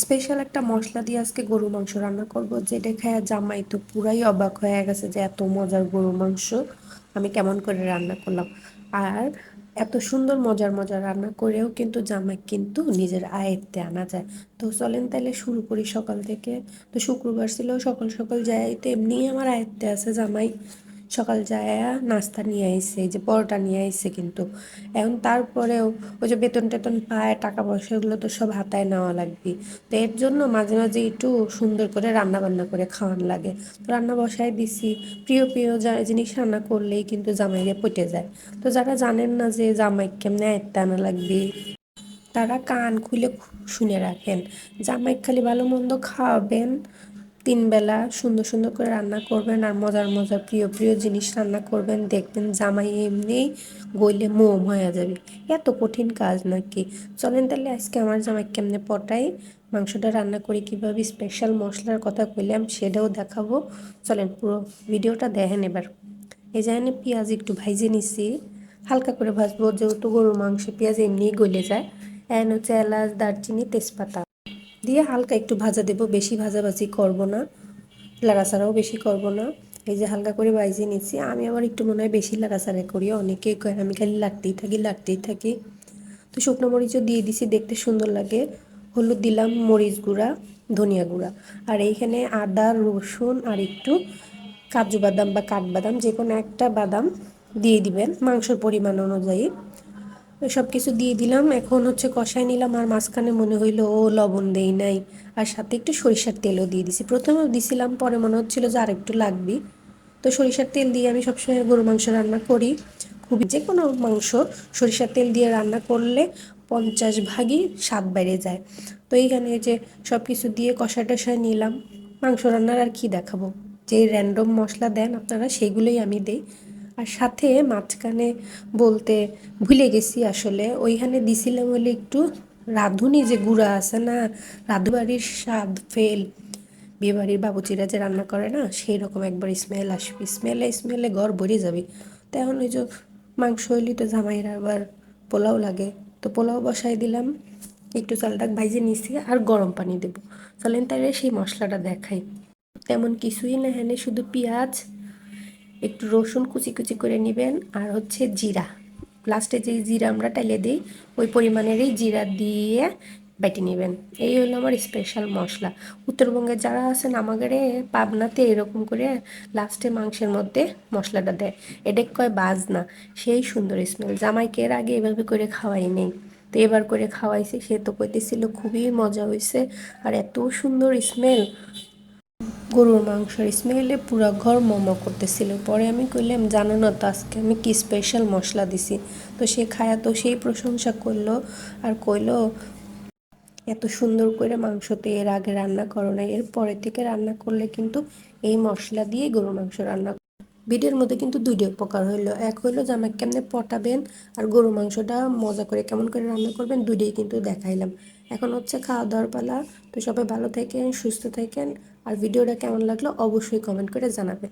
Special একটা মশলা দিয়ে আজকে গরু মাংস রান্না করব, যেটা খায় জামাই তো পুরাই অবাক হয়ে গেছে যে এত মজার গরু মাংস আমি কেমন করে রান্না করলাম। আর এত সুন্দর, মজার মজার রান্না করেও কিন্তু জামাই কিন্তু নিজের আয়ত্তে আনা যায়। তো চলেন তাহলে শুরু করি সকাল থেকে। তো শুক্রবার ছিল, সকাল সকাল যাই তো এমনিই আমার আয়ত্তে আছে জামাই। সকাল যায়, নাস্তা নিয়ে আইসে যে পরোটা নিয়ে আইসে কিন্তু। এখন তারপরেও ওই যে বেতন টেতন পায়, টাকা পয়সাগুলো তো সব হাতায় নেওয়া লাগবে। তো এর জন্য মাঝে মাঝে একটু সুন্দর করে রান্না বান্না করে খাওয়ান লাগে। তো রান্না বসায় দিছি। প্রিয় প্রিয় জিনিস রান্না করলেই কিন্তু জামাইরে পটে যায়। তো যারা জানেন না যে জামাই কেমনে আয়ত্তে আনা লাগবে, তারা কান খুলে শুনে রাখেন। জামাই খালি ভালো মন্দ খাওয়াবেন তিন বেলা সুন্দর সুন্দর করে রান্না করবেন আর মজার মজার প্রিয় প্রিয় জিনিস রান্না করবেন। দেখবেন জামাই এমনিই গইলে মোম হয়ে যাবে। এত কঠিন কাজ নাকি? চলেন তাহলে আজকে আমার জামাই কেমনে পটাই মাংসটা রান্না করি কীভাবে? স্পেশাল মশলার কথা কইলাম, সেটাও দেখাবো। চলেন পুরো ভিডিওটা দেখেন এবার। এই যে পেঁয়াজ একটু ভাইজে নিছি। হালকা করে ভাজবো, যেহেতু গরুর মাংসে পেঁয়াজ এমনিই গলে যায়। এন হচ্ছে এলাচ, দারচিনি, তেজপাতা। দিয়ে হালকা একটু ভাজা দেবো, বেশি ভাজাভাজি করব না, লাড়াচাড়াও বেশি করব না। এই যে হালকা করে বাইজে নিচ্ছি, আমি আবার একটু মনে হয় বেশি লাড়াচাড়া করি, অনেকে আমি খালি লাগতেই থাকি লাগতেই থাকি। তো শুকনো মরিচও দিয়ে দিছি, দেখতে সুন্দর লাগে। হলুদ দিলাম মরিচ গুঁড়া, ধনিয়া গুঁড়া। আর এইখানে আদা, রসুন আর একটু কাজু বাদাম বা কাঠবাদাম যে কোনো একটা বাদাম দিয়ে দিবেন, মাংসর পরিমাণ অনুযায়ী। সব কিছু দিয়ে দিলাম। এখন হচ্ছে কষাই নিলাম আর মাঝখানে মনে হইল, ও, লবণ দেই নাই। আর সাথে একটু সরিষার তেলও দিয়ে দিছি। প্রথমেও দিছিলাম, পরে মনে হচ্ছিল যে আর একটু লাগবে। তো সরিষার তেল দিয়ে আমি সবসময় গরু মাংস রান্না করি। খুবই যে কোনো মাংস সরিষার তেল দিয়ে রান্না করলে পঞ্চাশ ভাগই স্বাদ বেড়ে যায়। তো এইখানে যে সব কিছু দিয়ে কষা টষায় নিলাম। মাংস রান্নার আর কি দেখাবো? যে র্যান্ডম মশলা দেন আপনারা সেগুলোই আমি দিই। আর সাথে মাঝখানে বলতে ভুলে গেছি আসলে, ওইখানে দিছিলাম বলে একটু রাঁধুনি যে গুঁড়া আছে না, রাধুবাড়ির স্বাদ ফেল। বিয়েবাড়ির বাবুচিরা যে রান্না করে না সেই রকম একবার স্মেল আসবে স্মেলে স্মেলে ঘর ভরে যাবে। তো এখন ওই যে মাংস হইলি তো জামাইয়ের আবার পোলাও লাগে। তো পোলাও বসাই দিলাম, একটু চালটা ভাইজে নিছি আর গরম পানি দেবো। চলেন তাহলে সেই মশলাটা দেখাই। তেমন কিছুই না হ্যাঁ শুধু পেঁয়াজ একটু রসুন কুচি কুচি করে নেবেন আর হচ্ছে জিরা। লাস্টে যে জিরা আমরা টাইলে দিই, ওই পরিমাণেরই জিরা দিয়ে বেটে নেবেন। এই হলো আমার স্পেশাল মশলা। উত্তরবঙ্গে যারা আছেন আমাদের পাবনাতে এরকম করে লাস্টে মাংসের মধ্যে মশলাটা দেয়। এটা কয় বাজনা, সেই সুন্দর স্মেল জামাইকে এর আগে এভাবে করে খাওয়াই নেই। তো এবার করে খাওয়াইছে, সে তো কইতেছিল খুবই মজা হয়েছে আর এত সুন্দর স্মেল গরুর মাংসের স্মেলে পুরো ঘর মোমো করতেছিল। পরে আমি কইলাম, জানো না তো আজকে আমি কি স্পেশাল মশলা দিছি? তো সে খায়া তো সেই প্রশংসা করল আর কইলো, এত সুন্দর করে মাংসতে এর আগে রান্না করো না এর পরে থেকে রান্না করলে কিন্তু এই মশলা দিয়ে গরুর মাংস রান্না ভিডিওর মধ্যে কিন্তু দুইটা উপকার হইল। এক হইল যে আমাকে কেমনে পটাবেন আর গরু মাংসটা মজা করে কেমন করে রান্না করবেন, দুইটাই কিন্তু দেখাইলাম। এখন হচ্ছে খাওয়া দাওয়ার পালা। তো সবাই ভালো থাকেন, সুস্থ থাকেন। আর ভিডিওটা কেমন লাগল অবশ্যই কমেন্ট করে জানাবেন।